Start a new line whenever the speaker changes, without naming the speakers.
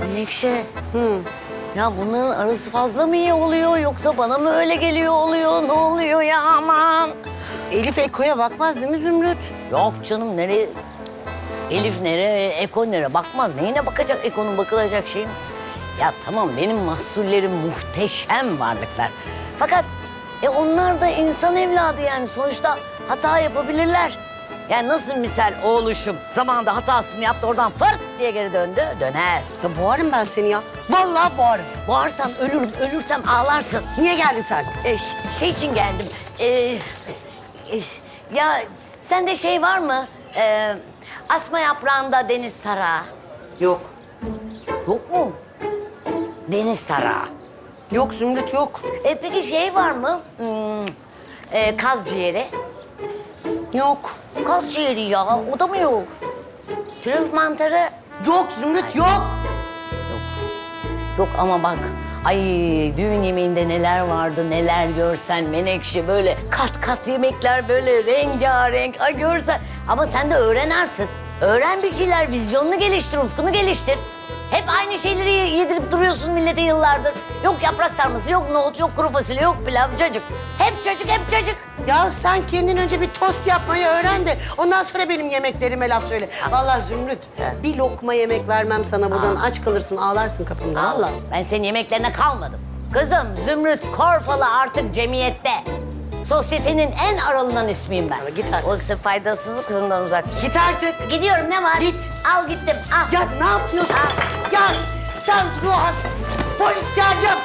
Menekşe. Ya bunların arası fazla mı iyi oluyor yoksa bana mı öyle geliyor oluyor? Ne oluyor ya aman?
Elif Eko'ya bakmaz değil mi Zümrüt?
Yok canım nereye? Elif nereye, Eko nereye? Bakmaz. Neyine bakacak Eko'nun bakılacak şeyin? Ya tamam benim mahsullerim muhteşem varlıklar. Fakat e onlar da insan evladı yani sonuçta hata yapabilirler. Yani nasıl misal oğluşum zamanında hatasını yaptı oradan fırt diye geri döndü döner.
Ya boğarım ben seni ya. Vallahi boğarım.
Boğarsam ölürüm, ölürsem ağlarsın.
Niye geldin sen?
E, şey için geldim. E, e, ya sende şey var mı? E, asma yaprağında deniz tarağı.
Yok.
Yok mu? Deniz tarağı.
Yok Zümrüt yok.
E, peki şey var mı? Hmm, e, kaz ciğeri.
Yok.
Kaz ciğeri ya, o da mı yok? Trüf mantarı.
Yok Zümrüt yok.
Yok ama bak, ay düğün yemeğinde neler vardı, neler görsen Menekşe böyle kat kat yemekler böyle rengarenk, ay görsen. Ama sen de öğren artık. Öğren bir şeyler, vizyonunu geliştir, ufkunu geliştir. Hep aynı şeyleri yedirip duruyorsun millete yıllardır. Yok yaprak sarması, yok nohut, yok kuru fasulye, yok pilav, cacık. Hep cacık, hep cacık.
Ya sen kendin önce bir tost yapmayı öğren de ondan sonra benim yemeklerime laf söyle. Vallahi Zümrüt bir lokma yemek vermem sana buradan aç kalırsın ağlarsın kapımda vallahi.
Ben senin yemeklerine kalmadım. Kızım Zümrüt Korfalı artık cemiyette. Sosyetenin en aralığından ismiyim ben.
Ya git artık.
O ise faydasızlık kızımdan uzak.
Git artık.
Gidiyorum ne var?
Git.
Al gittim. Al.
Ya ne yapıyorsun?
Al.
Sen ruh hastası. Polis çağıracağım.